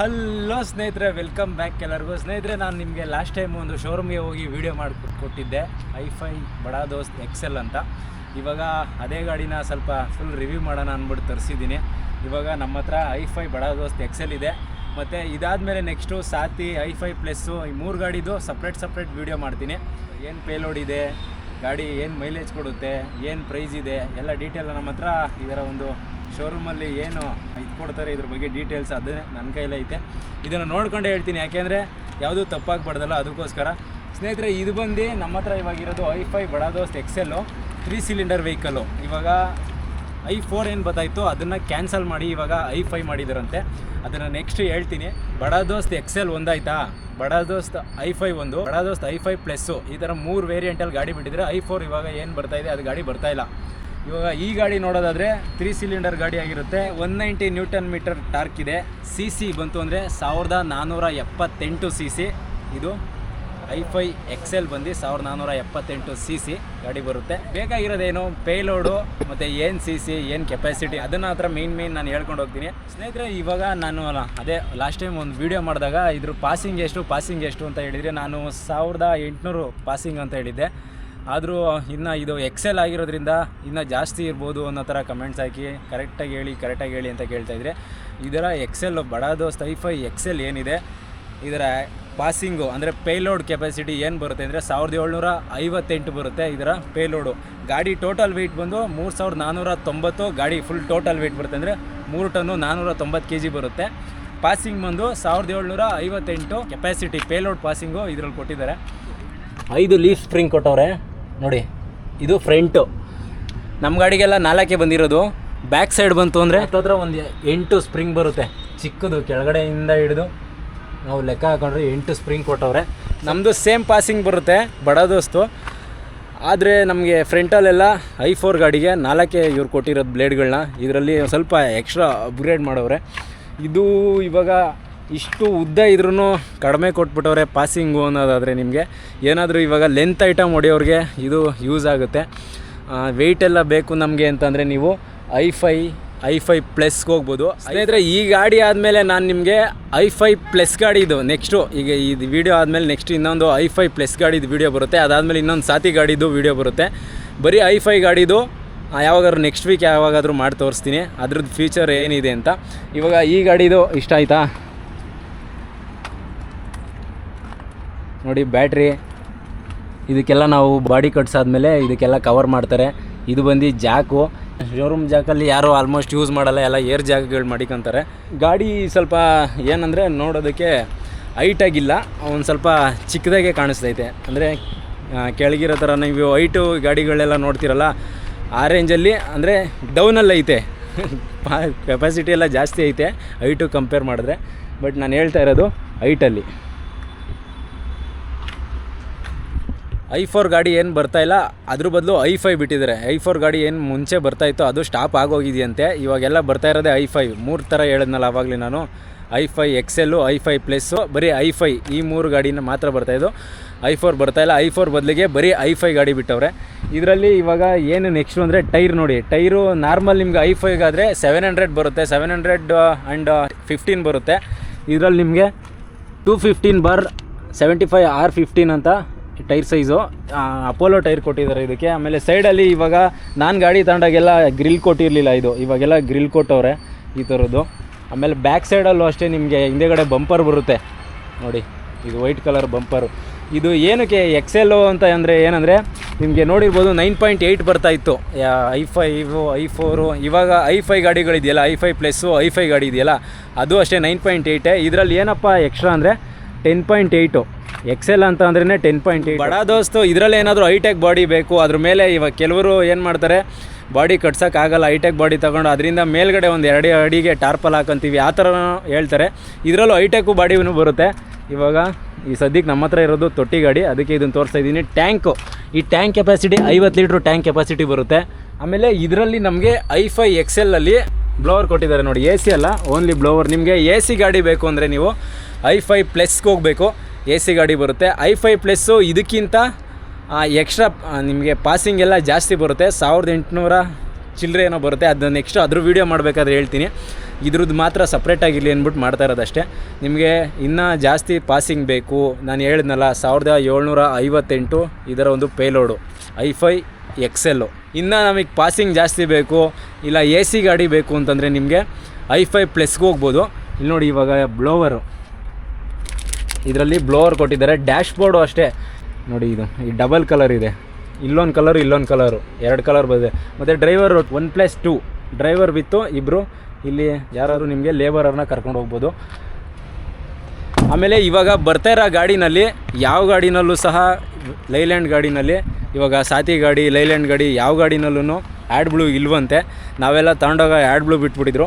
Hello ಸ್ನೇಹಿತರೆ welcome back ಎಲ್ಲರಿಗೂ. ಸ್ನೇಹಿತರೆ, ನಾನು ನಿಮಗೆ ಲಾಸ್ಟ್ ಟೈಮ್ ಒಂದು ಶೋರೂಮ್ಗೆ ಹೋಗಿ ವೀಡಿಯೋ ಮಾಡಿ ಕೊಟ್ಟಿದ್ದೆ ಐಫೈ ಬಡಾ ದೋಸ್ತ್ ಎಕ್ಸೆಲ್ ಅಂತ. ಇವಾಗ ಅದೇ ಗಾಡಿನ ಸ್ವಲ್ಪ ಫುಲ್ ರಿವ್ಯೂ ಮಾಡೋಣ ಅಂದ್ಬಿಟ್ಟು ತರಿಸಿದ್ದೀನಿ. ಇವಾಗ ನಮ್ಮ ಹತ್ರ ಐಫೈ ಬಡಾ ದೋಸ್ತ್ ಎಕ್ಸೆಲ್ ಇದೆ. ಮತ್ತು ಇದಾದಮೇಲೆ ನೆಕ್ಸ್ಟು ಸಾತಿ ಐಫೈ ಪ್ಲಸ್ಸು ಈ ಮೂರು ಗಾಡಿದು ಸಪ್ರೇಟ್ ಸಪ್ರೇಟ್ ವಿಡಿಯೋ ಮಾಡ್ತೀನಿ. ಏನು ಪೇಲೋಡ್ ಇದೆ, ಗಾಡಿ ಏನು ಮೈಲೇಜ್ ಕೊಡುತ್ತೆ, ಏನು ಪ್ರೈಸ್ ಇದೆ, ಎಲ್ಲ ಡೀಟೇಲ್ ನಮ್ಮ ಹತ್ರ ಇದರ ಒಂದು ಶೋರೂಮಲ್ಲಿ ಏನು ಇದು ಕೊಡ್ತಾರೆ ಇದ್ರ ಬಗ್ಗೆ ಡೀಟೇಲ್ಸ್ ಅದೇ ನನ್ನ ಕೈಲೇ ಐತೆ. ಇದನ್ನು ನೋಡ್ಕೊಂಡೇ ಹೇಳ್ತೀನಿ, ಯಾಕೆಂದರೆ ಯಾವುದೂ ತಪ್ಪಾಗಬಾರ್ದಲ್ಲ ಅದಕ್ಕೋಸ್ಕರ. ಸ್ನೇಹಿತರೆ, ಇದು ಬಂದು ನಮ್ಮ ಹತ್ರ ಇವಾಗಿರೋದು I five Bada Dost excel three cylinder vehicle ಇವಾಗ ಐ ಫೋರ್ ಏನು ಬತ್ತಾಯಿತು ಅದನ್ನು ಕ್ಯಾನ್ಸಲ್ ಮಾಡಿ ಇವಾಗ ಐ ಫೈ ಮಾಡಿದ್ರಂತೆ. ಅದನ್ನು ನೆಕ್ಸ್ಟ್ ಹೇಳ್ತೀನಿ, ಬಡಾದೋಸ್ತ್ ಎಕ್ಸೆಲ್ ಒಂದಾಯ್ತಾ? ಬಡಾದೋಸ್ತ್ ಐ ಫೈ ಒಂದು, ಬಡಾದೋಸ್ತ್ ಐ ಫೈ ಪ್ಲಸ್ಸು, ಈ ಥರ ಮೂರು ವೇರಿಯಂಟಲ್ಲಿ ಗಾಡಿ ಬಿಟ್ಟಿದ್ರೆ ಐ ಫೋರ್ ಇವಾಗ ಏನು ಬರ್ತಾಯಿದೆ ಅದು ಗಾಡಿ ಬರ್ತಾಯಿಲ್ಲ ಇವಾಗ ಈ ಗಾಡಿ ನೋಡೋದಾದರೆ ತ್ರೀ ಸಿಲಿಂಡರ್ ಗಾಡಿ ಆಗಿರುತ್ತೆ. One ninety newton meter torque ಇದೆ. ಸಿ ಸಿ ಬಂತು ಅಂದರೆ ಸಾವಿರದ ನಾನ್ನೂರ ಎಪ್ಪತ್ತೆಂಟು ಸಿ ಸಿ ಇದು ಐಫೈ ಎಕ್ಸೆಲ್ ಬಂದು ಸಾವಿರದ ನಾನ್ನೂರ ಎಪ್ಪತ್ತೆಂಟು ಸಿ ಸಿ ಗಾಡಿ ಬರುತ್ತೆ. ಬೇಕಾಗಿರೋದೇನು? ಪೇಲೋಡು ಮತ್ತು ಏನು ಸಿ ಸಿ ಏನು ಕೆಪಾಸಿಟಿ ಅದನ್ನು ಹತ್ರ ಮೇನ್ ಮೇನ್ ನಾನು ಹೇಳ್ಕೊಂಡು ಹೋಗ್ತೀನಿ. ಸ್ನೇಹಿತರೆ, ಇವಾಗ ನಾನು ಅದೇ ಲಾಸ್ಟ್ ಟೈಮ್ ಒಂದು ವೀಡಿಯೋ ಮಾಡಿದಾಗ ಇದ್ರ ಪಾಸಿಂಗ್ ಎಷ್ಟು ಪಾಸಿಂಗ್ ಎಷ್ಟು ಅಂತ ಹೇಳಿದರೆ ನಾನು ಸಾವಿರದ ಎಂಟುನೂರು ಪಾಸಿಂಗ್ ಅಂತ ಹೇಳಿದ್ದೆ. ಆದರೂ ಇನ್ನು ಇದು ಎಕ್ಸೆಲ್ ಆಗಿರೋದ್ರಿಂದ ಇನ್ನು ಜಾಸ್ತಿ ಇರ್ಬೋದು ಅನ್ನೋ ಥರ ಕಮೆಂಟ್ಸ್ ಹಾಕಿ ಕರೆಕ್ಟಾಗಿ ಹೇಳಿ ಕರೆಕ್ಟಾಗಿ ಹೇಳಿ ಅಂತ ಕೇಳ್ತಾಯಿದ್ರೆ ಇದರ ಎಕ್ಸೆಲ್ ಬಡಾದೋಸ್ ಐಫೈ ಎಕ್ಸೆಲ್ ಏನಿದೆ, ಇದರ ಪಾಸಿಂಗು ಅಂದರೆ ಪೇಲೋಡ್ ಕೆಪಾಸಿಟಿ ಏನು ಬರುತ್ತೆ ಅಂದರೆ ಸಾವಿರದ ಏಳ್ನೂರ ಐವತ್ತೆಂಟು ಬರುತ್ತೆ ಇದರ ಪೇಲೋಡು ಗಾಡಿ ಟೋಟಲ್ ವೆಯ್ಟ್ ಬಂದು ಮೂರು ಸಾವಿರದ ನಾನ್ನೂರ ತೊಂಬತ್ತು ಗಾಡಿ ಫುಲ್ ಟೋಟಲ್ ವೆಯ್ಟ್ ಬರುತ್ತೆ ಅಂದರೆ ಮೂರು ಟನ್ನು ನಾನ್ನೂರ ತೊಂಬತ್ತು ಕೆ ಜಿ ಬರುತ್ತೆ. ಪಾಸಿಂಗ್ ಬಂದು ಸಾವಿರದ ಏಳ್ನೂರ ಐವತ್ತೆಂಟು ಕೆಪಾಸಿಟಿ ಪೇಲೋಡ್ ಪಾಸಿಂಗು ಇದರಲ್ಲಿ ಕೊಟ್ಟಿದ್ದಾರೆ. ಐದು ಲೀಫ್ ಸ್ಪ್ರಿಂಗ್ ಕೊಟ್ಟವ್ರೆ. ನೋಡಿ, ಇದು ಫ್ರಂಟು ನಮ್ಮ ಗಾಡಿಗೆಲ್ಲ ನಾಲ್ಕೇ ಬಂದಿರೋದು. ಬ್ಯಾಕ್ ಸೈಡ್ ಬಂತು ಅಂದರೆ ಹತ್ತತ್ರ ಒಂದು ಎಂಟು ಸ್ಪ್ರಿಂಗ್ ಬರುತ್ತೆ. ಚಿಕ್ಕದು, ಕೆಳಗಡೆಯಿಂದ ಹಿಡಿದು ನಾವು ಲೆಕ್ಕ ಹಾಕೊಂಡ್ರೆ ಎಂಟು ಸ್ಪ್ರಿಂಗ್ ಕೊಟ್ಟವ್ರೆ. ನಮ್ಮದು ಸೇಮ್ ಪಾಸಿಂಗ್ ಬರುತ್ತೆ, ಬಡ ದೋಸ್ತು. ಆದರೆ ನಮಗೆ ಫ್ರಂಟಲ್ಲೆಲ್ಲ ಐ ಫೋರ್ ಗಾಡಿಗೆ ನಾಲ್ಕೇ ಇವ್ರು ಕೊಟ್ಟಿರೋದು ಬ್ಲೇಡ್ಗಳನ್ನ ಇದರಲ್ಲಿ ಸ್ವಲ್ಪ ಎಕ್ಸ್ಟ್ರಾ ಅಪ್ಗ್ರೇಡ್ ಮಾಡವ್ರೆ. ಇದು ಇವಾಗ ಇಷ್ಟು ಉದ್ದ ಇದ್ರೂ ಕಡಿಮೆ ಕೊಟ್ಬಿಟ್ಟವ್ರೆ ಪಾಸಿಂಗು ಅನ್ನೋದಾದರೆ ನಿಮಗೆ. ಏನಾದರೂ ಇವಾಗ ಲೆಂತ್ ಐಟಮ್ ಹೊಡೆಯೋರಿಗೆ ಇದು ಯೂಸ್ ಆಗುತ್ತೆ. ವೆಯ್ಟ್ ಎಲ್ಲ ಬೇಕು ನಮಗೆ ಅಂತಂದರೆ ನೀವು ಐ ಫೈ ಐ ಫೈ ಪ್ಲಸ್ಗೆ ಹೋಗ್ಬೋದು. ಸ್ನೇಹಿತರೆ, ಈ ಗಾಡಿ ಆದಮೇಲೆ ನಾನು ನಿಮಗೆ ಐ ಫೈ ಪ್ಲಸ್ ಗಾಡಿ ಇದು ನೆಕ್ಸ್ಟು ಈಗ ಇದು ವೀಡಿಯೋ ಆದಮೇಲೆ ನೆಕ್ಸ್ಟ್ ಇನ್ನೊಂದು ಐ ಫೈ ಪ್ಲಸ್ ಗಾಡಿದು ವಿಡಿಯೋ ಬರುತ್ತೆ. ಅದಾದಮೇಲೆ ಇನ್ನೊಂದು ಸಾತಿ ಗಾಡಿದು ವಿಡಿಯೋ ಬರುತ್ತೆ. ಬರೀ ಐ ಫೈ ಗಾಡಿದು ಯಾವಾಗಾದ್ರೂ ನೆಕ್ಸ್ಟ್ ವೀಕ್ ಯಾವಾಗಾದರೂ ಮಾಡಿ ತೋರಿಸ್ತೀನಿ ಅದ್ರದ್ದು ಫ್ಯೂಚರ್ ಏನಿದೆ ಅಂತ. ಇವಾಗ ಈ ಗಾಡಿದು ಇಷ್ಟ ಆಯಿತಾ? ನೋಡಿ, ಬ್ಯಾಟ್ರಿ. ಇದಕ್ಕೆಲ್ಲ ನಾವು ಬಾಡಿ ಕಟ್ಸಾದ್ಮೇಲೆ ಇದಕ್ಕೆಲ್ಲ ಕವರ್ ಮಾಡ್ತಾರೆ. ಇದು ಬಂದು ಜಾಕು. ಶೋರೂಮ್ ಜಾಕಲ್ಲಿ ಯಾರು ಆಲ್ಮೋಸ್ಟ್ ಯೂಸ್ ಮಾಡಲ್ಲ, ಎಲ್ಲ ಏರ್ ಜಾಗಗಳು ಮಾಡಿಕೊಂತಾರೆ. ಗಾಡಿ ಸ್ವಲ್ಪ ಏನಂದರೆ ನೋಡೋದಕ್ಕೆ ಹೈಟಾಗಿಲ್ಲ ಒಂದು ಸ್ವಲ್ಪ ಚಿಕ್ಕದಾಗೆ ಕಾಣಿಸ್ತೈತೆ. ಅಂದರೆ ಕೆಳಗಿರೋ ಥರ ನೀವು ಹೈಟು ಗಾಡಿಗಳೆಲ್ಲ ನೋಡ್ತಿರಲ್ಲ, ಆ ರೇಂಜಲ್ಲಿ ಅಂದರೆ ಡೌನಲ್ಲಿ ಐತೆ. ಕೆಪಾಸಿಟಿ ಎಲ್ಲ ಜಾಸ್ತಿ ಐತೆ ಹೈಟು ಕಂಪೇರ್ ಮಾಡಿದ್ರೆ. ಬಟ್ ನಾನು ಹೇಳ್ತಾ ಇರೋದು ಹೈಟಲ್ಲಿ ಐ ಫೋರ್ ಗಾಡಿ ಏನು ಬರ್ತಾ ಇಲ್ಲ, ಅದ್ರ ಬದಲು ಐ ಫೈ ಬಿಟ್ಟಿದ್ದಾರೆ ಐ ಫೋರ್ ಗಾಡಿ ಏನು ಮುಂಚೆ ಬರ್ತಾ ಇತ್ತು, ಅದು ಸ್ಟಾಪ್ ಆಗೋಗಿದೆಯಂತೆ. ಇವಾಗೆಲ್ಲ ಬರ್ತಾ ಇರೋದೇ ಐ ಫೈವ್. ಮೂರು ಥರ ಹೇಳಿದ್ನಲ್ಲ ಆವಾಗಲೇ ನಾನು. I five excel I five plus ಬರೀ ಐ ಫೈ ಈ ಮೂರು ಗಾಡಿನ ಮಾತ್ರ ಬರ್ತಾಯಿದ್ದು ಐ ಫೋರ್ ಬರ್ತಾ ಇಲ್ಲ. ಐ ಫೋರ್ ಬದಲಿಗೆ ಬರೀ ಐ ಫೈ ಗಾಡಿ ಬಿಟ್ಟವ್ರೆ. ಇದರಲ್ಲಿ ಇವಾಗ ಏನು ನೆಕ್ಸ್ಟು ಅಂದರೆ ಟೈರ್ ನೋಡಿ. ಟೈರು ನಾರ್ಮಲ್ ನಿಮ್ಗೆ ಐ ಫೈಗಾದರೆ ಸೆವೆನ್ ಹಂಡ್ರೆಡ್ ಬರುತ್ತೆ. ಸೆವೆನ್ ಹಂಡ್ರೆಡ್ ಆ್ಯಂಡ್ ಫಿಫ್ಟೀನ್ ಬರುತ್ತೆ. ಇದರಲ್ಲಿ ನಿಮಗೆ two fifteen bar seventy five R fifteen ಅಂತ ಟೈರ್ ಸೈಜು ಅಪೋಲೋ ಟೈರ್ ಕೊಟ್ಟಿದ್ದಾರೆ ಇದಕ್ಕೆ. ಆಮೇಲೆ ಸೈಡಲ್ಲಿ ಇವಾಗ ನಾನು ಗಾಡಿ ತಗೊಂಡಾಗೆಲ್ಲ ಗ್ರಿಲ್ ಕೊಟ್ಟಿರಲಿಲ್ಲ ಇದು. ಇವಾಗೆಲ್ಲ ಗ್ರಿಲ್ ಕೊಟ್ಟವ್ರೆ ಈ ಥರದ್ದು ಆಮೇಲೆ ಬ್ಯಾಕ್ ಸೈಡಲ್ಲೂ ಅಷ್ಟೇ ನಿಮಗೆ ಹಿಂದೆಗಡೆ ಬಂಪರ್ ಬರುತ್ತೆ. ನೋಡಿ, ಇದು ವೈಟ್ ಕಲರ್ ಬಂಪರು. ಇದು ಏನಕ್ಕೆ ಎಕ್ಸೆಲ್ಲು ಅಂತ ಅಂದರೆ ಏನಂದರೆ, ನಿಮಗೆ ನೋಡಿರ್ಬೋದು ನೈನ್ ಪಾಯಿಂಟ್ ಏಯ್ಟ್ ಬರ್ತಾ ಇತ್ತು. ಐ ಫೈವು, ಐ ಫೋರು, ಇವಾಗ I five ಗಾಡಿಗಳಿದೆಯಲ್ಲ, I five plus, I five ಗಾಡಿ ಇದೆಯಲ್ಲ, ಅದು ಅಷ್ಟೇ ನೈನ್ ಪಾಯಿಂಟ್ ಏಯ್ಟೇ ಇದರಲ್ಲಿ ಏನಪ್ಪ ಎಕ್ಸ್ಟ್ರಾ ಅಂದರೆ, ಟೆನ್ ಪಾಯಿಂಟ್ ಏಯ್ಟು ಎಕ್ಸೆಲ್ ಅಂತ ಅಂದ್ರೆ ಟೆನ್ ಪಾಯಿಂಟ್ ಬಡ ದೋಸ್ತು, ಇದರಲ್ಲಿ ಏನಾದರೂ ಹೈಟೆಕ್ ಬಾಡಿ ಬೇಕು, ಅದ್ರ ಮೇಲೆ ಇವಾಗ ಕೆಲವರು ಏನು ಮಾಡ್ತಾರೆ ಬಾಡಿ ಕಟ್ಸೋಕ್ಕಾಗಲ್ಲ ಹೈಟೆಕ್ ಬಾಡಿ ತೊಗೊಂಡು ಅದರಿಂದ ಮೇಲ್ಗಡೆ ಒಂದು ಎರಡು ಅಡಿಗೆ ಟಾರ್ಪಲ್ ಹಾಕೊಂತೀವಿ, ಆ ಥರ ಹೇಳ್ತಾರೆ. ಇದರಲ್ಲೂ ಹೈಟೆಕ್ಕು ಬಾಡಿನೂ ಬರುತ್ತೆ. ಇವಾಗ ಈ ಸದ್ಯಕ್ಕೆ ನಮ್ಮ ಹತ್ರ ಇರೋದು ತೊಟ್ಟಿ ಗಾಡಿ ಅದಕ್ಕೆ ಇದನ್ನು ತೋರಿಸ್ತಾ ಇದ್ದೀನಿ. ಟ್ಯಾಂಕು ಈ ಟ್ಯಾಂಕ್ ಕೆಪಾಸಿಟಿ ಐವತ್ತು ಲೀಟ್ರ್ ಟ್ಯಾಂಕ್ ಕೆಪಾಸಿಟಿ ಬರುತ್ತೆ. ಆಮೇಲೆ ಇದರಲ್ಲಿ ನಮಗೆ ಐ ಫೈ ಎಕ್ಸೆಲ್ಲಲ್ಲಿ ಬ್ಲೋವರ್ ಕೊಟ್ಟಿದ್ದಾರೆ ನೋಡಿ ಎ ಸಿ ಅಲ್ಲ ಓನ್ಲಿ ಬ್ಲೋವರ್ ನಿಮಗೆ ಎ ಸಿ ಗಾಡಿ ಬೇಕು ಅಂದರೆ ನೀವು ಐ ಫೈ ಪ್ಲಸ್ಗೆ ಹೋಗಬೇಕು. ಎ ಸಿ ಗಾಡಿ ಬರುತ್ತೆ. ಐ ಫೈ ಪ್ಲಸ್ಸು ಇದಕ್ಕಿಂತ ಎಕ್ಸ್ಟ್ರಾ ನಿಮಗೆ ಪಾಸಿಂಗ್ ಎಲ್ಲ ಜಾಸ್ತಿ ಬರುತ್ತೆ. ಸಾವಿರದ ಎಂಟುನೂರ ಚಿಲ್ಲರೆ ಏನೋ ಬರುತ್ತೆ. ಅದನ್ನ ನೆಕ್ಸ್ಟ್ ಅದ್ರ ವೀಡಿಯೋ ಮಾಡಬೇಕಾದ್ರೆ ಹೇಳ್ತೀನಿ. ಇದ್ರದ್ದು ಮಾತ್ರ ಸಪ್ರೇಟಾಗಿರಲಿ ಅಂದ್ಬಿಟ್ಟು ಮಾಡ್ತಾ ಇರೋದಷ್ಟೇ ನಿಮಗೆ ಇನ್ನೂ ಜಾಸ್ತಿ ಪಾಸಿಂಗ್ ಬೇಕು. ನಾನು ಹೇಳಿದ್ನಲ್ಲ, ಸಾವಿರದ ಏಳ್ನೂರ ಐವತ್ತೆಂಟು ಇದರ ಒಂದು ಪೇಲೋಡು, ಐ ಫೈ ಎಕ್ಸೆಲ್ಲು. ಇನ್ನು ನಮಗೆ ಪಾಸಿಂಗ್ ಜಾಸ್ತಿ ಬೇಕು. ಇಲ್ಲ ಎ ಸಿ ಗಾಡಿ ಬೇಕು ಅಂತಂದರೆ ನಿಮಗೆ ಐ ಫೈ ಪ್ಲಸ್ಗೆ ಹೋಗ್ಬೋದು. ಇಲ್ಲಿ ನೋಡಿ ಇವಾಗ ಬ್ಲೋವರು ಇದರಲ್ಲಿ ಬ್ಲೋವರ್ ಕೊಟ್ಟಿದ್ದಾರೆ. ಡ್ಯಾಶ್ ಬೋರ್ಡು ಅಷ್ಟೇ. ನೋಡಿ ಇದು, ಈ ಡಬಲ್ ಕಲರ್ ಇದೆ. ಇಲ್ಲೊಂದು ಕಲರು ಇಲ್ಲೊಂದು ಕಲರು ಎರಡು ಕಲರ್ ಬಂದಿದೆ. ಮತ್ತು driver one plus two driver ಬಿತ್ತು ಇಬ್ಬರು ಇಲ್ಲಿ ಯಾರಾದ್ರು ನಿಮಗೆ ಲೇಬರವ್ರನ್ನ ಕರ್ಕೊಂಡು ಹೋಗ್ಬೋದು. ಆಮೇಲೆ ಇವಾಗ ಬರ್ತಾ ಇರೋ ಗಾಡಿನಲ್ಲಿ ಯಾವ ಗಾಡಿನಲ್ಲೂ ಸಹ ಲೈಲ್ಯಾಂಡ್ ಗಾಡಿನಲ್ಲಿ, ಇವಾಗ ಸಾತಿ ಗಾಡಿ ಲೈಲ್ಯಾಂಡ್ ಗಾಡಿ ಯಾವ ಗಾಡಿನಲ್ಲೂ ಆ್ಯಡ್ ಬ್ಲೂ ಇಲ್ವಂತೆ. ನಾವೆಲ್ಲ ತಗೊಂಡೋಗ ಆ್ಯಡ್ ಬ್ಲೂ ಬಿಟ್ಬಿಟ್ಟಿದ್ರು.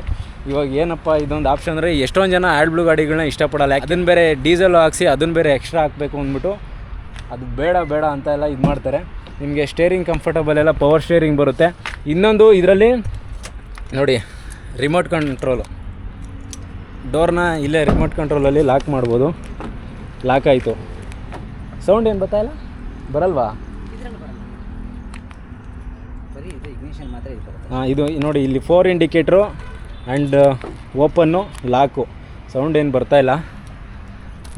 ಇವಾಗ ಏನಪ್ಪ ಇದೊಂದು ಆಪ್ಷನ್ ಅಂದರೆ ಎಷ್ಟೊಂದು ಜನ ಆ್ಯಡ್ ಬ್ಲೂ ಗಾಡಿಗಳನ್ನ ಇಷ್ಟಪಡಲ್ಲ. ಅದನ್ನು ಬೇರೆ ಡೀಸೆಲ್ ಹಾಕ್ಸಿ ಅದನ್ನು ಬೇರೆ ಎಕ್ಸ್ಟ್ರಾ ಹಾಕಬೇಕು ಅಂದ್ಬಿಟ್ಟು ಅದು ಬೇಡ ಬೇಡ ಅಂತ ಎಲ್ಲ ಇದು ಮಾಡ್ತಾರೆ. ನಿಮಗೆ ಸ್ಟೇರಿಂಗ್ ಕಂಫರ್ಟಬಲ್ ಎಲ್ಲ ಪವರ್ ಸ್ಟೇರಿಂಗ್ ಬರುತ್ತೆ. ಇನ್ನೊಂದು ಇದರಲ್ಲಿ ನೋಡಿ ರಿಮೋಟ್ ಕಂಟ್ರೋಲು ಡೋರ್ನ ಇಲ್ಲೇ ರಿಮೋಟ್ ಕಂಟ್ರೋಲಲ್ಲಿ ಲಾಕ್ ಮಾಡ್ಬೋದು. ಲಾಕ್ ಆಯಿತು. ಸೌಂಡ್ ಏನು ಬರ್ತಾ ಇಲ್ಲ? ಬರಲ್ವಾ? ಹಾಂ ಇದು ನೋಡಿ ಇಲ್ಲಿ four indicator and open lock sound ಏನು ಬರ್ತಾಯಿಲ್ಲ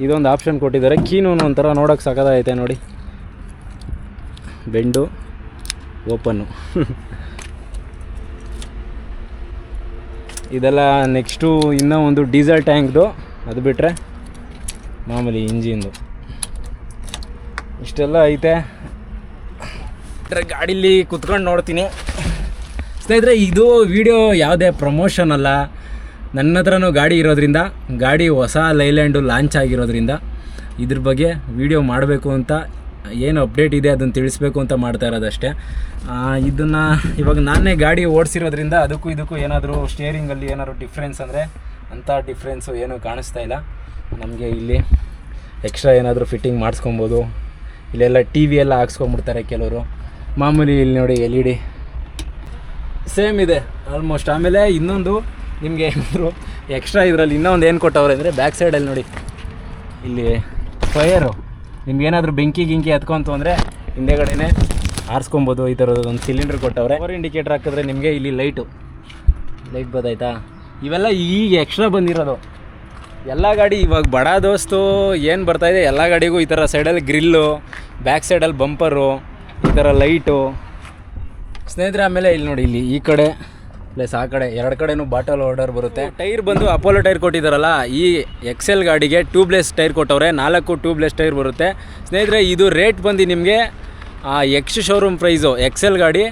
ಇದೊಂದು ಆಪ್ಷನ್ ಕೊಟ್ಟಿದ್ದಾರೆ. ಕೀನು ಒಂಥರ ನೋಡೋಕ್ಕೆ ಸಖತ್ತಾಗೈತೆ ನೋಡಿ. ಬೆಂಡು ಓಪನ್ನು ಇದೆಲ್ಲ ನೆಕ್ಸ್ಟು ಇನ್ನೂ ಒಂದು ಡೀಸೆಲ್ ಟ್ಯಾಂಕ್ದು ಅದು ಬಿಟ್ಟರೆ ಮಾಮೂಲಿ ಇಂಜಿನ್ದು ಇಷ್ಟೆಲ್ಲ ಐತೆ. ಗಾಡೀಲಿ ಕುತ್ಕೊಂಡು ನೋಡ್ತೀನಿ. ಸ್ನೇಹಿತರೆ, ಇದು ವಿಡಿಯೋ ಯಾವುದೇ ಪ್ರಮೋಷನ್ ಅಲ್ಲ. ನನ್ನ ಹತ್ರನೂ ಗಾಡಿ ಇರೋದ್ರಿಂದ, ಗಾಡಿ ಹೊಸ ಲೈಲ್ಯಾಂಡು ಲಾಂಚ್ ಆಗಿರೋದ್ರಿಂದ ಇದ್ರ ಬಗ್ಗೆ ವಿಡಿಯೋ ಮಾಡಬೇಕು ಅಂತ ಏನು ಅಪ್ಡೇಟ್ ಇದೆ ಅದನ್ನು ತಿಳಿಸ್ಬೇಕು ಅಂತ ಮಾಡ್ತಾ ಇರೋದಷ್ಟೇ. ಇದನ್ನು ಇವಾಗ ನಾನೇ ಗಾಡಿ ಓಡಿಸಿರೋದ್ರಿಂದ ಅದಕ್ಕೂ ಇದಕ್ಕೂ ಏನಾದರೂ ಸ್ಟೇರಿಂಗಲ್ಲಿ ಏನಾದರೂ ಡಿಫ್ರೆನ್ಸ್ ಅಂದರೆ ಅಂಥ ಡಿಫ್ರೆನ್ಸು ಏನೂ ಕಾಣಿಸ್ತಾ ಇಲ್ಲ. ನಮಗೆ ಇಲ್ಲಿ ಎಕ್ಸ್ಟ್ರಾ ಏನಾದರೂ ಫಿಟ್ಟಿಂಗ್ ಮಾಡಿಸ್ಕೊಬೋದು. ಇಲ್ಲೆಲ್ಲ ಟಿ ವಿ ಎಲ್ಲ ಹಾಕ್ಸ್ಕೊಂಬಿಡ್ತಾರೆ ಕೆಲವರು. ಮಾಮೂಲಿ ಇಲ್ಲಿ ನೋಡಿ ಎಲ್ ಇ ಡಿ ಸೇಮ್ ಇದೆ ಆಲ್ಮೋಸ್ಟ್ ಆಮೇಲೆ ಇನ್ನೊಂದು, ನಿಮಗೆ ಏನಾದರೂ ಎಕ್ಸ್ಟ್ರಾ ಇದರಲ್ಲಿ ಇನ್ನೊಂದು ಏನು ಕೊಟ್ಟವ್ರೆ ಅಂದರೆ ಬ್ಯಾಕ್ ಸೈಡಲ್ಲಿ ನೋಡಿ. ಇಲ್ಲಿ ಫೈರು ನಿಮ್ಗೇನಾದರೂ ಬೆಂಕಿ ಗಿಂಕಿ ಹತ್ಕೊಂತು ಅಂದರೆ ಹಿಂದೆಗಡೆನೇ ಆರಿಸ್ಕೊಬೋದು, ಈ ಥರದ್ದು ಒಂದು ಸಿಲಿಂಡ್ರ್ ಕೊಟ್ಟವ್ರೆ. ಫೋರ್ ಇಂಡಿಕೇಟರ್ ಹಾಕಿದ್ರೆ ನಿಮಗೆ ಇಲ್ಲಿ ಲೈಟು ಲೈಟ್ ಬದಾಯ್ತಾ? ಇವೆಲ್ಲ ಈಗ ಎಕ್ಸ್ಟ್ರಾ ಬಂದಿರೋದು. ಎಲ್ಲ ಗಾಡಿ ಇವಾಗ ಬಡ ದೋಸ್ತು ಏನು ಬರ್ತಾಯಿದೆ ಎಲ್ಲ ಗಾಡಿಗೂ ಈ ಥರ ಸೈಡಲ್ಲಿ ಗ್ರಿಲ್ಲು ಬ್ಯಾಕ್ ಸೈಡಲ್ಲಿ ಬಂಪರು ಈ ಥರ ಲೈಟು ಸ್ನೇಹಿತರೆ, ಆಮೇಲೆ ಇಲ್ಲಿ ನೋಡಿ, ಇಲ್ಲಿ ಈ ಕಡೆ, ಪ್ಲಸ್ ಆ ಕಡೆ, ಎರಡು ಕಡೆನೂ ಬಾಟಲ್ ಆರ್ಡರ್ ಬರುತ್ತೆ. ಟೈರ್ ಬಂದು ಅಪೋಲೋ ಟೈರ್ ಕೊಟ್ಟಿದ್ದಾರಲ್ಲ, ಈ ಎಕ್ಸೆಲ್ ಗಾಡಿಗೆ ಟ್ಯೂಬ್ಲೆಸ್ ಟೈರ್ ಕೊಟ್ಟವ್ರೆ, ನಾಲ್ಕು ಟ್ಯೂಬ್ಲೆಸ್ ಟೈರ್ ಬರುತ್ತೆ. ಸ್ನೇಹಿತರೆ, ಇದು ರೇಟ್ ಬಂದು ನಿಮಗೆ, ಆ ಎಕ್ಸ್ ಶೋರೂಮ್ ಪ್ರೈಸು ಎಕ್ಸೆಲ್ ಗಾಡಿ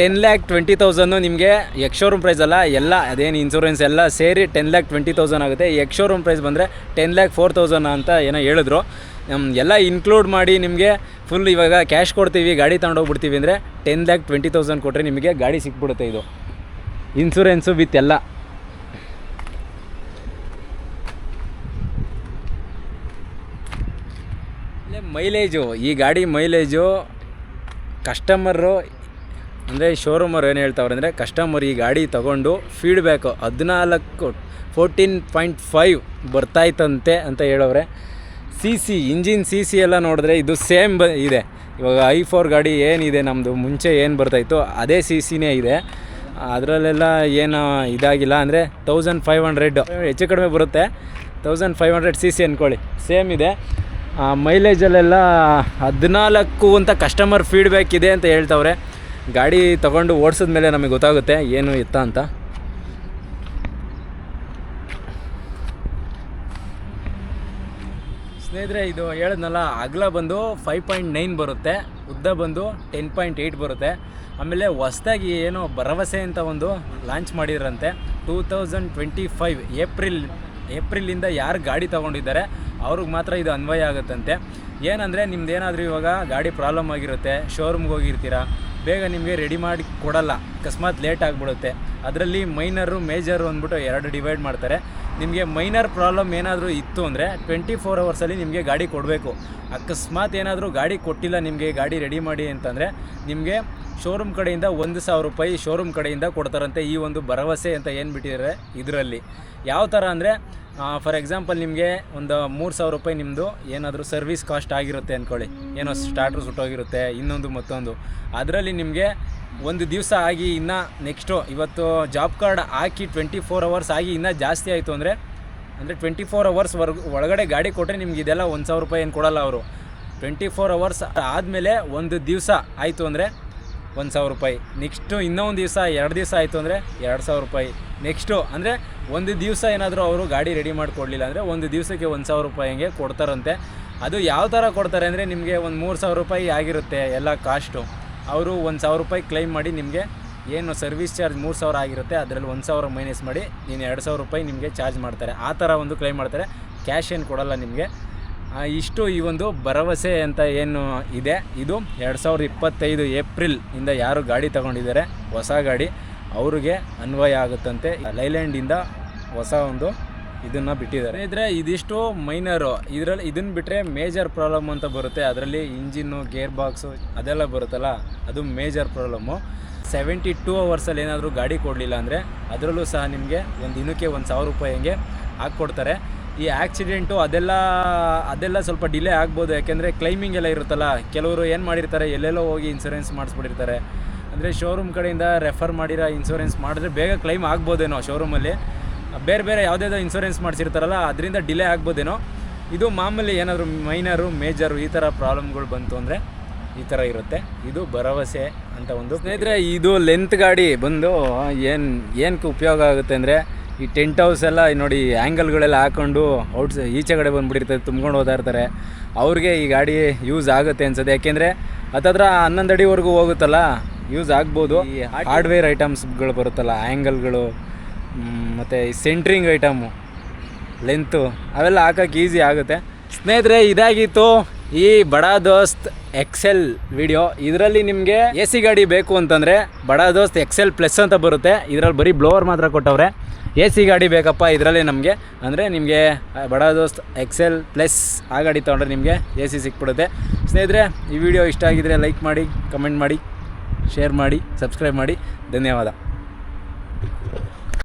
ಟೆನ್ ಲ್ಯಾಕ್ ಟ್ವೆಂಟಿ ತೌಸಂಡು ನಿಮಗೆ ಎಕ್ಸ್ ಶೋರೂಮ್ ಪ್ರೈಸ್ ಅಲ್ಲ, ಎಲ್ಲ, ಅದೇನು ಇನ್ಸೂರೆನ್ಸ್ ಎಲ್ಲ ಸೇರಿ ಟೆನ್ ಲ್ಯಾಕ್ ಟ್ವೆಂಟಿ ತೌಸಂಡ್ ಆಗುತ್ತೆ. ಎಕ್ಸ್ ಶೋರೂಮ್ ಪ್ರೈಸ್ ಬಂದರೆ ಟೆನ್ ಲ್ಯಾಕ್ ಫೋರ್ ತೌಸಂಡ್ ಅಂತ ಏನೋ ಹೇಳಿದ್ರು. ಎಲ್ಲ ಇನ್ಕ್ಲೂಡ್ ಮಾಡಿ ನಿಮಗೆ ಫುಲ್ ಇವಾಗ ಕ್ಯಾಶ್ ಕೊಡ್ತೀವಿ, ಗಾಡಿ ತೊಗೊಂಡೋಗ್ಬಿಡ್ತೀವಿ ಅಂದರೆ ಟೆನ್ ಲ್ಯಾಕ್ ಟ್ವೆಂಟಿ ತೌಸಂಡ್ ಕೊಟ್ಟರೆ ನಿಮಗೆ ಗಾಡಿ ಸಿಕ್ಬಿಡುತ್ತೆ ಇದು. ಇನ್ಸೂರೆನ್ಸು ವಿತ್ ಎಲ್ಲ. ಮೈಲೇಜು ಈ ಗಾಡಿ ಮೈಲೇಜು ಕಸ್ಟಮರು ಅಂದರೆ ಶೋರೂಮರು ಏನು ಹೇಳ್ತಾವ್ರೆ ಅಂದರೆ ಕಸ್ಟಮರ್ ಈ ಗಾಡಿ ತೊಗೊಂಡು ಫೀಡ್ಬ್ಯಾಕು ಹದಿನಾಲ್ಕು ಫೋರ್ಟೀನ್ ಪಾಯಿಂಟ್ ಫೈವ್ ಬರ್ತಾಯ್ತಂತೆ ಅಂತ ಹೇಳೋರೆ C C engine C C ಎಲ್ಲ ನೋಡಿದ್ರೆ ಇದು ಸೇಮ್ ಬ ಇದೆ. ಇವಾಗ ಐ ಫೋರ್ ಗಾಡಿ ಏನಿದೆ ನಮ್ಮದು ಮುಂಚೆ ಏನು ಬರ್ತಾಯಿತ್ತು ಅದೇ ಸಿ ಸಿನೇ ಇದೆ. ಅದರಲ್ಲೆಲ್ಲ ಏನು ಇದಾಗಿಲ್ಲ ಅಂದರೆ ತೌಸಂಡ್ ಫೈವ್ ಹಂಡ್ರೆಡ್ ಹೆಚ್ಚು ಕಡಿಮೆ ಬರುತ್ತೆ. Thousand five hundred C C ಅಂದ್ಕೊಳ್ಳಿ ಸೇಮ್ ಇದೆ. ಮೈಲೇಜಲ್ಲೆಲ್ಲ ಹದಿನಾಲ್ಕು ಅಂತ ಕಸ್ಟಮರ್ ಫೀಡ್ಬ್ಯಾಕ್ ಇದೆ ಅಂತ ಹೇಳ್ತವ್ರೆ. ಗಾಡಿ ತೊಗೊಂಡು ಓಡಿಸಿದ ಮೇಲೆ ನಮಗೆ ಗೊತ್ತಾಗುತ್ತೆ, ಏನು ಇತ್ತ ಅಂತ. ಸ್ನೇಹಿತರೆ, ಇದು ಹೇಳಿದ್ನಲ್ಲ, ಅಗಲ ಬಂದು ಫೈವ್ ಪಾಯಿಂಟ್ ನೈನ್ ಬರುತ್ತೆ, ಉದ್ದ ಬಂದು ಟೆನ್ ಪಾಯಿಂಟ್ ಏಯ್ಟ್ ಬರುತ್ತೆ. ಆಮೇಲೆ ಹೊಸ್ದಾಗಿ ಏನೋ ಭರವಸೆ ಅಂತ ಒಂದು ಲಾಂಚ್ ಮಾಡಿದ್ರಂತೆ. Two thousand twenty five April, ಏಪ್ರಿಲಿಂದ ಯಾರು ಗಾಡಿ ತೊಗೊಂಡಿದ್ದಾರೆ, ಅವ್ರಿಗೆ ಮಾತ್ರ ಇದು ಅನ್ವಯ ಆಗುತ್ತಂತೆ. ಏನಂದರೆ ನಿಮ್ದು ಏನಾದರೂ ಇವಾಗ ಗಾಡಿ ಪ್ರಾಬ್ಲಮ್ ಆಗಿರುತ್ತೆ ಶೋರೂಮ್ಗೆ ಹೋಗಿರ್ತೀರಾ, ಬೇಗ ನಿಮಗೆ ರೆಡಿ ಮಾಡಿ ಕೊಡಲ್ಲ, ಅಕಸ್ಮಾತ್ ಲೇಟ್ ಆಗಿಬಿಡುತ್ತೆ. ಅದರಲ್ಲಿ ಮೈನರು ಮೇಜರು ಅಂದ್ಬಿಟ್ಟು ಎರಡು ಡಿವೈಡ್ ಮಾಡ್ತಾರೆ. ನಿಮಗೆ ಮೈನರ್ ಪ್ರಾಬ್ಲಮ್ ಏನಾದರೂ ಇತ್ತು ಅಂದರೆ ಟ್ವೆಂಟಿ ಫೋರ್ ಅವರ್ಸಲ್ಲಿ ನಿಮಗೆ ಗಾಡಿ ಕೊಡಬೇಕು. ಅಕಸ್ಮಾತ್ ಏನಾದರೂ ಗಾಡಿ ಕೊಟ್ಟಿಲ್ಲ ನಿಮಗೆ, ಗಾಡಿ ರೆಡಿ ಮಾಡಿ ಅಂತಂದರೆ ನಿಮಗೆ ಶೋರೂಮ್ ಕಡೆಯಿಂದ ಒಂದು ಸಾವಿರ ರೂಪಾಯಿ ಶೋರೂಮ್ ಕಡೆಯಿಂದ ಕೊಡ್ತಾರಂತೆ ಈ ಒಂದು ಭರವಸೆ ಅಂತ ಏನು ಬಿಟ್ಟಿದ್ದಾರೆ ಇದರಲ್ಲಿ. ಯಾವ ಥರ ಅಂದರೆ ಫಾರ್ ಎಕ್ಸಾಂಪಲ್ ನಿಮಗೆ ಒಂದು ಮೂರು ಸಾವಿರ ರೂಪಾಯಿ ನಿಮ್ಮದು ಏನಾದರೂ ಸರ್ವಿಸ್ ಕಾಸ್ಟ್ ಆಗಿರುತ್ತೆ ಅಂದ್ಕೊಳ್ಳಿ ಏನೋ ಸ್ಟಾರ್ಟ್ರ್ ಸುಟ್ಟೋಗಿರುತ್ತೆ ಇನ್ನೊಂದು ಮತ್ತೊಂದು. ಅದರಲ್ಲಿ ನಿಮಗೆ ಒಂದು ದಿವಸ ಆಗಿ ಇನ್ನು ನೆಕ್ಸ್ಟು ಇವತ್ತು ಜಾಬ್ ಕಾರ್ಡ್ ಹಾಕಿ ಟ್ವೆಂಟಿ ಫೋರ್ ಅವರ್ಸ್ ಆಗಿ ಇನ್ನೂ ಜಾಸ್ತಿ ಆಯಿತು ಅಂದರೆ ಅಂದರೆ ಟ್ವೆಂಟಿ ಫೋರ್ ಅವರ್ಸ್ ವರ್ಗ, ಒಳಗಡೆ ಗಾಡಿ ಕೊಟ್ಟರೆ ನಿಮ್ಗೆ ಇದೆಲ್ಲ ಒಂದು ಸಾವಿರ ರೂಪಾಯಿ ಏನು ಕೊಡಲ್ಲ ಅವರು. ಟ್ವೆಂಟಿ ಫೋರ್ ಅವರ್ಸ್ ಆದಮೇಲೆ ಒಂದು ದಿವಸ ಆಯಿತು ಅಂದರೆ ಒಂದು ಸಾವಿರ ರೂಪಾಯಿ. ನೆಕ್ಸ್ಟು ಇನ್ನೊಂದು ದಿವಸ, ಎರಡು ದಿವಸ ಆಯಿತು ಅಂದರೆ ಎರಡು ಸಾವಿರ ರೂಪಾಯಿ. ನೆಕ್ಸ್ಟು ಅಂದರೆ ಒಂದು ದಿವಸ ಏನಾದರೂ ಅವರು ಗಾಡಿ ರೆಡಿ ಮಾಡಿ ಕೊಡಲಿಲ್ಲ ಅಂದರೆ ಒಂದು ದಿವಸಕ್ಕೆ ಒಂದು ಸಾವಿರ ರೂಪಾಯಿ ಹಂಗೆ ಕೊಡ್ತಾರಂತೆ. ಅದು ಯಾವ ಥರ ಕೊಡ್ತಾರೆ ಅಂದರೆ ನಿಮಗೆ ಒಂದು ಮೂರು ಸಾವಿರ ರೂಪಾಯಿ ಆಗಿರುತ್ತೆ ಎಲ್ಲ ಕಾಸ್ಟು ಅವರು ಒಂದು ಸಾವಿರ ರೂಪಾಯಿ ಕ್ಲೈಮ್ ಮಾಡಿ ನಿಮಗೆ ಏನು ಸರ್ವಿಸ್ ಚಾರ್ಜ್ ಮೂರು ಸಾವಿರ ಆಗಿರುತ್ತೆ, ಅದರಲ್ಲಿ ಒಂದು ಸಾವಿರ ಮೈನಸ್ ಮಾಡಿ ನೀನು ಎರಡು ಸಾವಿರ ರೂಪಾಯಿ ನಿಮಗೆ ಚಾರ್ಜ್ ಮಾಡ್ತಾರೆ. ಆ ಥರ ಒಂದು ಕ್ಲೈಮ್ ಮಾಡ್ತಾರೆ. ಕ್ಯಾಶ್ ಏನು ಕೊಡಲ್ಲ ನಿಮಗೆ. ಇಷ್ಟು ಈ ಒಂದು ಭರವಸೆ ಅಂತ ಏನು ಇದೆ. ಇದು ಎರಡು ಸಾವಿರದ ಇಪ್ಪತ್ತೈದು ಏಪ್ರಿಲ್ ಇಂದ ಯಾರು ಗಾಡಿ ತಗೊಂಡಿದ್ದಾರೆ, ಹೊಸ ಗಾಡಿ, ಅವ್ರಿಗೆ ಅನ್ವಯ ಆಗುತ್ತಂತೆ. ಲೈಲ್ಯಾಂಡಿಂದ ಹೊಸ ಒಂದು ಇದನ್ನು ಬಿಟ್ಟಿದ್ದಾರೆ. ಇದ್ರೆ ಇದಿಷ್ಟು ಮೈನರು. ಇದರಲ್ಲಿ ಇದನ್ನು ಬಿಟ್ಟರೆ ಮೇಜರ್ ಪ್ರಾಬ್ಲಮ್ ಅಂತ ಬರುತ್ತೆ. ಅದರಲ್ಲಿ ಇಂಜಿನ್ನು, ಗೇರ್ ಬಾಕ್ಸು ಅದೆಲ್ಲ ಬರುತ್ತಲ್ಲ, ಅದು ಮೇಜರ್ ಪ್ರಾಬ್ಲಮ್ಮು. ಸೆವೆಂಟಿ ಟೂ ಅವರ್ಸಲ್ಲಿ ಏನಾದರೂ ಗಾಡಿ ಕೊಡಲಿಲ್ಲ ಅಂದರೆ ಅದರಲ್ಲೂ ಸಹ ನಿಮಗೆ ಒಂದು ದಿನಕ್ಕೆ ಒಂದು ಸಾವಿರ ರೂಪಾಯಿ ಹಂಗೆ ಹಾಕ್ಕೊಡ್ತಾರೆ. ಈ ಆಕ್ಸಿಡೆಂಟು ಅದೆಲ್ಲ ಅದೆಲ್ಲ ಸ್ವಲ್ಪ ಡಿಲೇ ಆಗ್ಬೋದು. ಯಾಕೆಂದರೆ ಕ್ಲೈಮಿಂಗ್ ಎಲ್ಲ ಇರುತ್ತಲ್ಲ, ಕೆಲವರು ಏನು ಮಾಡಿರ್ತಾರೆ, ಎಲ್ಲೆಲ್ಲೋ ಹೋಗಿ ಇನ್ಸೂರೆನ್ಸ್ ಮಾಡಿಸ್ಬಿಟ್ಟಿರ್ತಾರೆ. ಅಂದರೆ ಶೋರೂಮ್ ಕಡೆಯಿಂದ ರೆಫರ್ ಮಾಡಿರೋ ಇನ್ಸೂರೆನ್ಸ್ ಮಾಡಿದ್ರೆ ಬೇಗ ಕ್ಲೈಮ್ ಆಗ್ಬೋದೇನೋ ಶೋರೂಮಲ್ಲಿ ಬೇರೆ ಬೇರೆ ಯಾವುದೇದೋ ಇನ್ಸೂರೆನ್ಸ್ ಮಾಡಿಸಿರ್ತಾರಲ್ಲ ಅದರಿಂದ ಡಿಲೇ ಆಗ್ಬೋದೇನೋ. ಇದು ಮಾಮೂಲಿ ಏನಾದರೂ ಮೈನರು ಮೇಜರು ಈ ಥರ ಪ್ರಾಬ್ಲಮ್ಗಳು ಬಂತು ಅಂದರೆ ಈ ಥರ ಇರುತ್ತೆ. ಇದು ಭರವಸೆ ಅಂತ ಒಂದು ಸ್ನೇಹಿತರೆ ಇದು ಲೆಂತ್ ಗಾಡಿ ಬಂದು ಏನು ಏನಕ್ಕೆ ಉಪಯೋಗ ಆಗುತ್ತೆ ಅಂದರೆ ಈ ಟೆಂಟ್ ಹೌಸ್ ಎಲ್ಲ ನೋಡಿ ಆ್ಯಂಗಲ್ಗಳೆಲ್ಲ ಹಾಕೊಂಡು ಔಟ್ಸ್ ಈಚೆ ಕಡೆ ಬಂದುಬಿಟ್ಟಿರ್ತದೆ ತುಂಬ್ಕೊಂಡು ಹೋಗ್ತಾ ಇರ್ತಾರೆ. ಅವ್ರಿಗೆ ಈ ಗಾಡಿ ಯೂಸ್ ಆಗುತ್ತೆ ಅನ್ಸುತ್ತೆ. ಯಾಕೆಂದರೆ ಹತ್ತತ್ರ ಹನ್ನೊಂದು ಅಡಿವರೆಗೂ ಹೋಗುತ್ತಲ್ಲ ಯೂಸ್ ಆಗ್ಬೋದು. ಈ ಹಾರ್ಡ್ವೇರ್ ಐಟಮ್ಸ್ಗಳು ಬರುತ್ತಲ್ಲ ಆ್ಯಂಗಲ್ಗಳು ಮತ್ತು ಈ ಸೆಂಟ್ರಿಂಗ್ ಐಟಮು ಲೆಂತು ಅವೆಲ್ಲ ಹಾಕೋಕ್ಕೆ ಈಸಿ ಆಗುತ್ತೆ. ಸ್ನೇಹಿತರೆ, ಇದಾಗಿತ್ತು ಈ ಬಡಾ ದೋಸ್ತ್ ಎಕ್ಸೆಲ್ ವಿಡಿಯೋ ಇದರಲ್ಲಿ ನಿಮಗೆ ಎ ಸಿ ಗಾಡಿ ಬೇಕು ಅಂತಂದರೆ ಬಡಾ ದೋಸ್ತ್ ಎಕ್ಸೆಲ್ ಪ್ಲಸ್ ಅಂತ ಬರುತ್ತೆ. ಇದರಲ್ಲಿ ಬರೀ ಬ್ಲೋವರ್ ಮಾತ್ರ ಕೊಟ್ಟವ್ರೆ. ಎ ಸಿ ಗಾಡಿ ಬೇಕಪ್ಪ ಇದರಲ್ಲಿ ನಮಗೆ. ಅಂದರೆ ನಿಮಗೆ ಬಡಾ ದೋಸ್ತ್ ಎಕ್ಸೆಲ್ ಪ್ಲಸ್ ಆ ಗಾಡಿ ತೊಗೊಂಡ್ರೆ ನಿಮಗೆ ಎ ಸಿ ಸಿಕ್ಬಿಡುತ್ತೆ. ಸ್ನೇಹಿತರೆ, ಈ ವಿಡಿಯೋ ಇಷ್ಟ ಆಗಿದ್ರೆ ಲೈಕ್ ಮಾಡಿ ಕಮೆಂಟ್ ಮಾಡಿ ಶೇರ್ ಮಾಡಿ ಸಬ್ಸ್ಕ್ರೈಬ್ ಮಾಡಿ. ಧನ್ಯವಾದ.